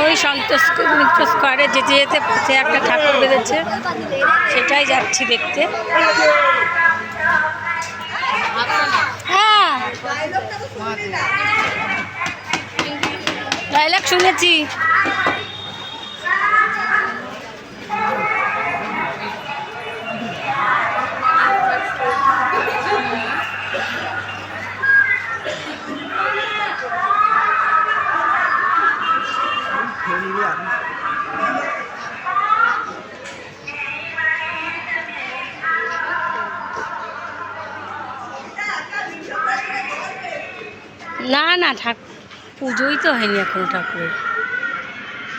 ওই সন্তোষ মিত্র স্কোয়ারে যেতে যেতে পথে একটা ঠাকুর বেঁধেছে সেটাই যাচ্ছি দেখতে। হ্যাঁ। ডায়লগ শুনেছি। না না ঠাকুর পুজোই তো হয়নি এখনও ঠাকুরের।